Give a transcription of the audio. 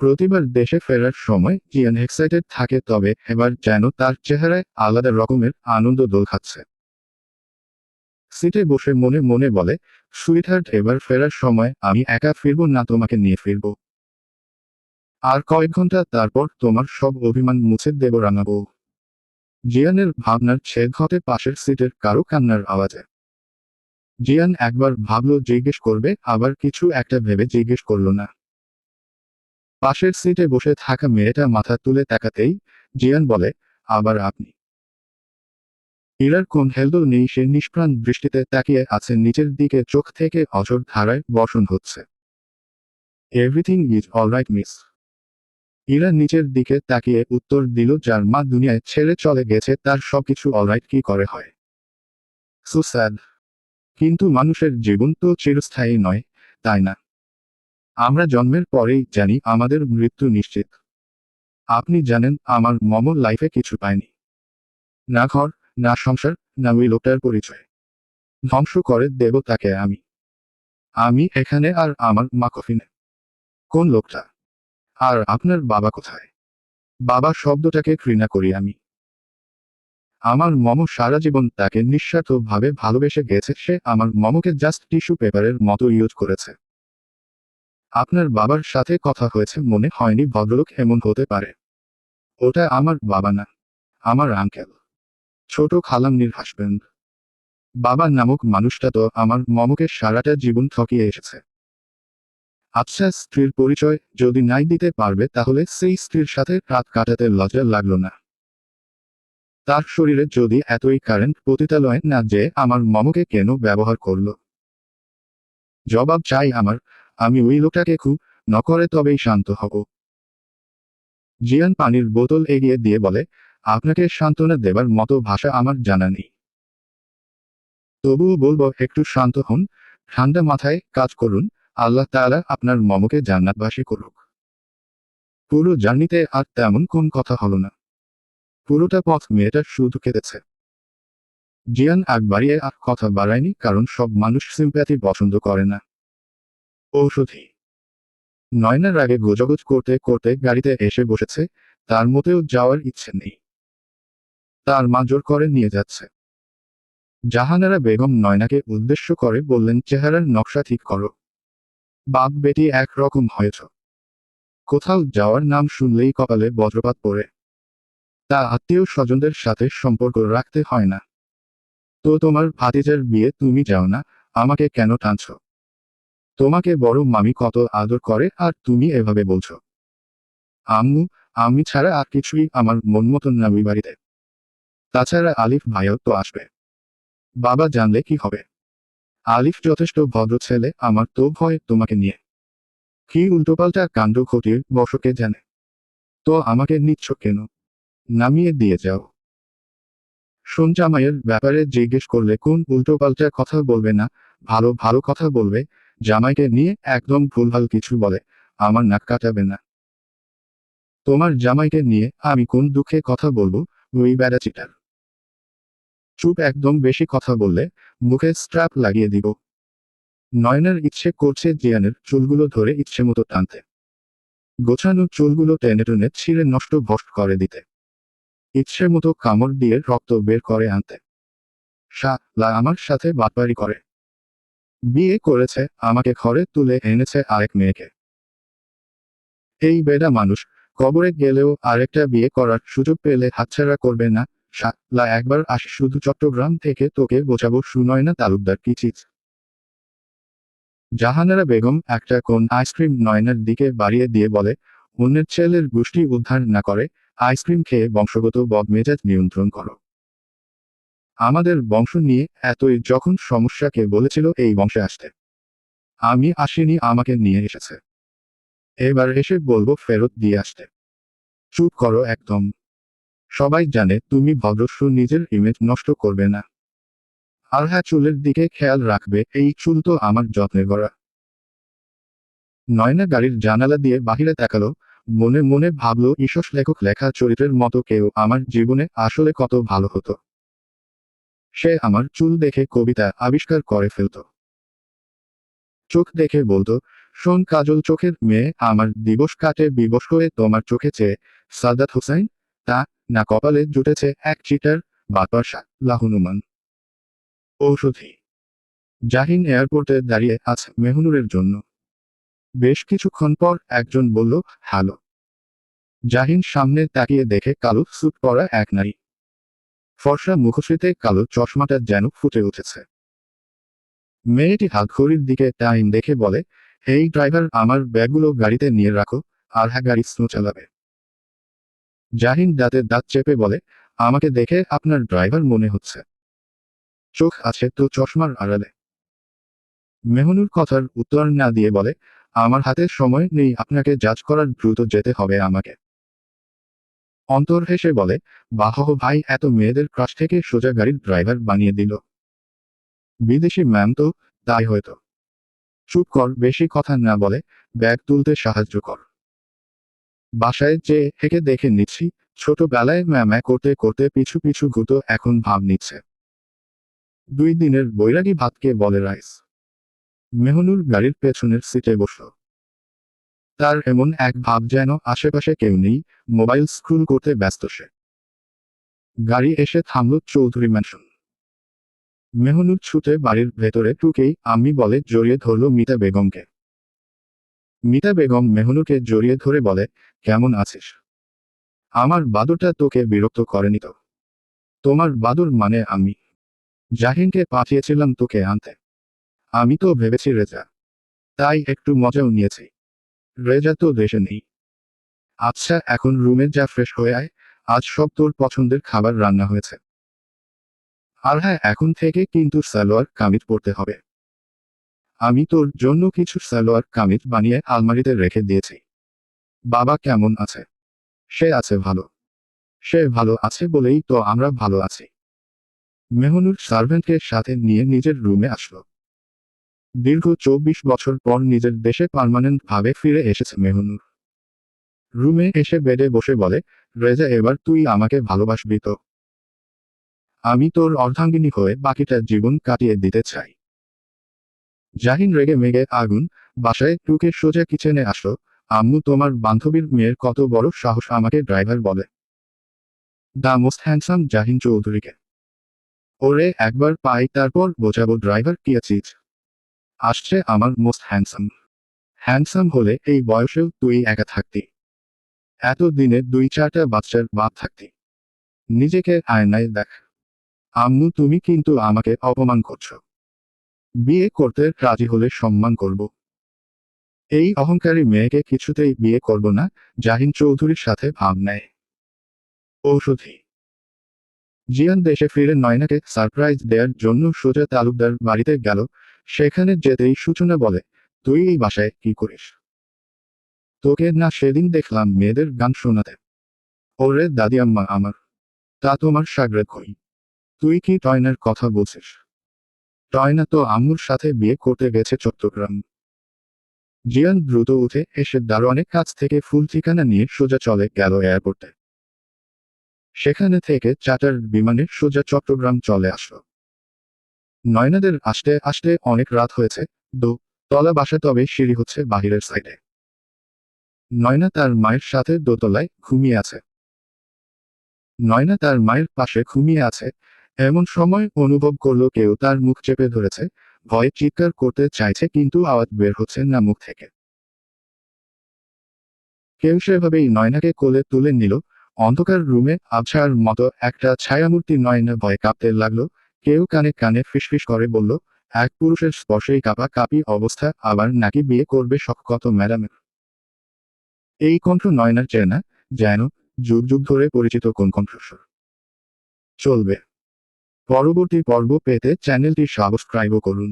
প্রতিবার দেশে ফেরার সময় জিয়ান এক্সাইটেড থাকে তবে এবার যেন তার চেহারায় আলাদা রকমের আনন্দ দোল খাচ্ছে সিটে বসে মনে মনে বলে, সুইটহার্ট, এবার ফেরার সময় আমি একা ফিরব না, তোমাকে নিয়ে ফিরব। আর কয়েক ঘণ্টা তারপর তোমার সব অভিমান মুছে দেব রাঙাবো। জিয়ানের ভাবনার ছেদ ঘটে পাশের সিটের কারও কান্নার আওয়াজে। জিয়ান একবার ভাবলো, জিজ্ঞেস করবে? আবার কিছু একটা ভেবে জিজ্ঞেস করল না। পাশের সিটে বসে থাকা মেয়েটা মাথা তুলে তাকাতেই জিয়ান বলে, আবার আপনি? ইরার কোন হেলদোল নেই, সে নিষ্প্রাণ দৃষ্টিতে তাকিয়ে আছে, নিচের দিকে চোখ থেকে অঝর ধারায় বর্ষণ হচ্ছে। Everything is alright miss Ira নিচের দিকে তাকিয়ে উত্তর দিল, যার মা দুনিয়ায় ছেড়ে চলে গেছে, তার সবকিছু অলরাইট কি করে হয়? সুস্যাড কিন্তু মানুষের জীবন তো চিরস্থায়ী নয়, তাই না? আমরা জন্মের পরেই জানি আমাদের মৃত্যু নিশ্চিত। আপনি জানেন আমার মম লাইফে কিছু পায়নি। না ঘর, না সংসার, না ওই লোকটার পরিচয়। ধ্বংস করে দেব তাকে আমি। আমি এখানে আর আমার মা কফিনে। কোন লোকটা? আর আপনার বাবা কোথায়? বাবা শব্দটাকে ঘৃণা করি আমি। আমার মম সারা জীবন তাকে নিঃস্বার্থভাবে ভালোবেসে গেছে, সে আমার মমকে জাস্ট টিস্যু পেপারের মতো ইউজ করেছে। আপনার বাবার সাথে কথা হয়েছে মনে হয়নি ভদ্রলোক এমন হতে পারে। ওটা আমার বাবা না, আমার আঙ্কেল ছোট খালামনির হাসবেন্ড বাবা নামক মানুষটা তো আমার মমকে সারাটা জীবন ঠকিয়ে এসেছে। আচ্ছা স্ত্রীর পরিচয় যদি নাই দিতে পারবে তাহলে সেই স্ত্রীর সাথে রাত কাটাতে লজ্জা লাগল না। তার শরীরে যদি এতই কারেন্ট পতিতালয় না যে আমার মমকে কেন ব্যবহার করল? জবাব চাই আমার আমি ওই লোকটাকে খুব নকরে তবেই শান্ত হব। জিয়ান পানির বোতল এগিয়ে দিয়ে বলে, আপনাকে সান্ত্বনা দেবার মতো ভাষা আমার জানা নেই। তবুও বলব, একটু শান্ত হন, ঠান্ডা মাথায় কাজ করুন, আল্লাহ তাআলা আপনার মমকে জান্নাতবাসী করুক। পুরো জার্নিতে আর তেমন কোন কথা হলো না। পুরোটা পথ মেয়েটা শুধু কেঁদেছে। জিয়ান আগ বাড়িয়ে আর কথা বাড়ায়নি, কারণ সব মানুষ সিম্প্যাথি পছন্দ করে না। ঔষধি। নয়নার আগে গোজগোজ করতে করতে গাড়িতে এসে বসেছে, তার মতেও যাওয়ার ইচ্ছে নেই। তার মা জোর করে নিয়ে যাচ্ছে। জাহানারা বেগম নয়নাকে উদ্দেশ্য করে বললেন, চেহারার নকশা ঠিক করো। বাপ বেটি একরকম হয়েছ। কোথাও যাওয়ার নাম শুনলেই কপালে বজ্রপাত পড়ে। তা আত্মীয় স্বজনদের সাথে সম্পর্ক রাখতে হয় না। তো তোমার ভাতিজার বিয়ে তুমি যাও না, আমাকে কেন টানছ? তোমাকে বড় মামি কত আদর করে আর তুমি এভাবে বলছো। আম্মু, আমি ছাড়া আর কিছুই আমার মন মতন না বাড়িতে। তাছাড়া আলিফ ভাইও তো আসবে। বাবা জানলে কি হবে? আলিফ যথেষ্ট ভদ্র ছেলে, আমার তো ভয় তোমাকে নিয়ে। কি উল্টোপাল্টা কাণ্ড ঘটির বসকে জানে? তো আমাকে নিচ্ছ কেন? নামিয়ে দিয়ে যাও। শোন জামাইয়ের ব্যাপারে জিজ্ঞেস করলে কোন উল্টোপাল্টা কথা বলবে না, ভালো ভালো কথা বলবে জামাইকে নিয়ে একদম ভুলভাল কিছু বলে, আমার নাক কাটাবে না। তোমার জামাইকে নিয়ে আমি কোন দুঃখে কথা বলব, ওই বেড়া চিটার। চুপ একদম বেশি কথা বললে, মুখে স্ট্র্যাপ লাগিয়ে দিব। নয়নার ইচ্ছে করছে জিয়ানের চুলগুলো ধরে ইচ্ছে মতো টানতে। গোছানো চুলগুলো টেনে টেনে ছিঁড়ে নষ্ট ভস্ট করে দিতে। ইচ্ছে মতো কামড় দিয়ে রক্ত বের করে আনতে। সা লা আমার সাথে বাটপারি করে। বিয়ে করেছে, আমাকে ঘরে তুলে এনেছে আরেক মেয়েকে। এই বেডা মানুষ, কবরে গেলেও আরেকটা বিয়ে করার সুযোগ পেলে হাতছাড়া করবে না লা একবার আসি, শুধু চট্টগ্রাম থেকে তোকে বোঝাবো সুনয়না তালুকদার কি চিজ। জাহানারা বেগম একটা কোন আইসক্রিম নয়নার দিকে বাড়িয়ে দিয়ে বলে, অন্যের ছেলের গোষ্ঠী উদ্ধার না করে, আইসক্রিম খেয়ে বংশগত বদমেজাজ নিয়ন্ত্রণ করো। আমাদের বংশ নিয়ে এতই যখন সমস্যাকে বলেছিল, এই বংশে আসতে। আমি আসিনি, আমাকে নিয়ে এসেছে। এবার এসে বলব, ফেরত দিয়ে আসতে। চুপ করো একদম। সবাই জানে, তুমি ভদ্রস্ব, নিজের ইমেজ নষ্ট করবে না। আর হ্যাঁ চুলের দিকে খেয়াল রাখবে, এই চুল তো আমার যত্নে গড়া নয়না গাড়ির জানালা দিয়ে বাহিরে তাকালো, মনে মনে ভাবলো ঈশ্বর লেখক লেখা চরিত্রের মতো কেউ আমার জীবনে আসলে কত ভালো হতো। সে আমার চুল দেখে কবিতা আবিষ্কার করে ফেলত। চোখ দেখে বলতো, শোন কাজল চোখের মেয়ে, আমার দিবস কাটে বিবশ হয়ে তোমার চোখে চেয়ে। সাদাত হোসাইন, তা না কপালে জুটেছে এক চিটার বাতর্ষা লাহনুমান। ঔষধি। জাহিন এয়ারপোর্টে দাঁড়িয়ে আছে মেহনুরের জন্য। বেশ কিছুক্ষণ পর একজন বলল, হ্যালো। জাহিন সামনে তাকিয়ে দেখে কালো স্যুট পরা এক নারী। ফর্সা মুখশ্রীতে কালো চশমাটা যেন ফুটে উঠেছে। মেয়েটি হাতঘড়ির দিকে টাইম দেখে বলে এই ড্রাইভার, আমার ব্যাগগুলো গাড়িতে নিয়ে রাখো আর হ্যাঁ গাড়ি স্নো চালাবে। জাহিন দাঁতে দাঁত চেপে বলে, আমাকে দেখে আপনার ড্রাইভার মনে হচ্ছে। চোখ আছে তো চশমার আড়ালে। মেহনুর কথার উত্তর না দিয়ে বলে, আমার হাতে সময় নেই, আপনাকে জাজ করার দ্রুত যেতে হবে আমাকে। অন্তর হেসে বলে, বাহ ভাই, এত মেয়েদের ক্রাশ থেকে সোজা গাড়ির ড্রাইভার বানিয়ে দিল। বিদেশি ম্যাম তো, তাই হয়তো। চুপ কর, বেশি কথা না বলে, ব্যাগ তুলতে সাহায্য কর। বাসায় যে হেকে দেখে নিচ্ছি, ছোটবেলায় ম্যামা করতে করতে পিছু পিছু গুতো এখন ভাব নিচ্ছে। দুই দিনের বৈরাগী ভাতকে বলে রাইস। মেহনুর গাড়ির পেছনের সিটে বসল। তার এমন এক ভাব যেন আশেপাশে কেউ নেই, মোবাইল স্ক্রুল করতে ব্যস্ত সে। গাড়ি এসে থামল চৌধুরী ম্যানশন মেহনুর ছুটে বাড়ির ভেতরে টুকেই আমি বলে জড়িয়ে ধরল মিতা বেগমকে। মিতা বেগম মেহনুরকে জড়িয়ে ধরে বলে, কেমন আছিস? আমার বাদুরটা তোকে বিরক্ত করেনি তো। তোমার বাদুর মানে আমি। জাহিনকে পাঠিয়েছিলাম তোকে আনতে। আমি তো ভেবেছি রেজা। তাই একটু মজাও নিয়েছি। রেজা তো দেশে নেই। আচ্ছা এখন রুমে যা ফ্রেশ হয়ে আয়। আজ সব তোর পছন্দের খাবার রান্না হয়েছে। আর হ্যাঁ এখন থেকে কিন্তু সালোয়ার কামিজ পরতে হবে। আমি তোর জন্য কিছু সালোয়ার কামিজ বানিয়ে আলমারিতে রেখে দিয়েছি। বাবা কেমন আছে? সে আছে ভালো। সে ভালো আছে বলেই তো আমরা ভালো আছি। মেহনুর সার্ভেন্টকে সাথে নিয়ে নিজের রুমে আসলো। দীর্ঘ চব্বিশ বছর পর নিজের দেশে পার্মানেন্ট ভাবে ফিরে এসেছে মেহনুর। রুমে এসে বেডে বসে বলে, রেজা, এবার তুই আমাকে ভালোবাসবি তো। আমি তোর অর্ধাঙ্গিনী হয়ে বাকিটা জীবন কাটিয়ে দিতে চাই। জাহিন রেগে মেগে আগুন, বাসায় টুকে সোজা কিচেনে আসো। আম্মু তোমার বান্ধবীর মেয়ের কত বড় সাহস আমাকে ড্রাইভার বলে। দ্য মোস্ট হ্যান্ডসাম জাহিন চৌধুরীকে। ওরে, একবার পাই, তারপর বোঝাবো ড্রাইভার কি আছিস? আসছে আমার মোস্ট হ্যান্ডসাম হ্যান্ডসাম হলে এই বয়সেও তুই একা থাকতি। এত দিনে দুই চারটা বাচ্চার বাপ থাকতি। নিজেকে আয়নায় দেখ। আম্মু, তুমি কিন্তু আমাকে অপমান করছ। বিয়ে করতে রাজি হলে সম্মান করব। এই অহংকারী মেয়েকে কিছুতেই বিয়ে করব না, জাহিন চৌধুরীর সাথে ভাব নেয়। ঔষধি। জিয়ান দেশে ফিরে নয়নাকে সারপ্রাইজ দেওয়ার জন্য সোজা তালুকদার বাড়িতে গেল সেখানে যেতেই সূচনা বলে, তুই এই বাসায় কি করিস? তোকে না সেদিন দেখলাম মেয়েদের গান শোনাতে। ওরে দাদি আম্মা আমার, তা তোমার সাগরে কই? তুই কি টয়নার কথা বলছিস? টয়না তো আম্মুর সাথে বিয়ে করতে গেছে চট্টগ্রাম। জিয়ান দ্রুত উঠে এসে দারোয়ানের কাছ থেকে ফুল ঠিকানা নিয়ে সোজা চলে গেল এয়ারপোর্টে। সেখানে থেকে চার্টার বিমানে সোজা চট্টগ্রাম চলে আসলো। নয়নাদের আসতে আসতে অনেক রাত হয়েছে। দো, তলা বাসা তবে সিঁড়ি হচ্ছে বাহিরের সাইডে। নয়না তার মায়ের সাথে দোতলায় ঘুমিয়ে আছে। নয়না তার মায়ের পাশে ঘুমিয়ে আছে। এমন সময় অনুভব করল কেউ তার মুখ চেপে ধরেছে। ভয়ে চিৎকার করতে চাইছে কিন্তু আওয়াজ বের হচ্ছে না মুখ থেকে। কেউ সেভাবেই নয়নাকে কোলে তুলে নিল। অন্ধকার রুমে আবছার মতো একটা ছায়ামূর্তি নয়না ভয়ে কাঁপতে লাগল। কেউ কানে কানে ফিসফিস করে বলল, এক পুরুষের স্পর্শেই কাপা কাপি অবস্থা, আবার নাকি বিয়ে করবে শখকত ম্যাডামের এই কণ্ঠ নয়নার চেনা যেন যুগ যুগ ধরে পরিচিত কোন কণ্ঠস্বর। চলবে। পরবর্তী পর্ব পেতে চ্যানেলটি সাবস্ক্রাইবও করুন।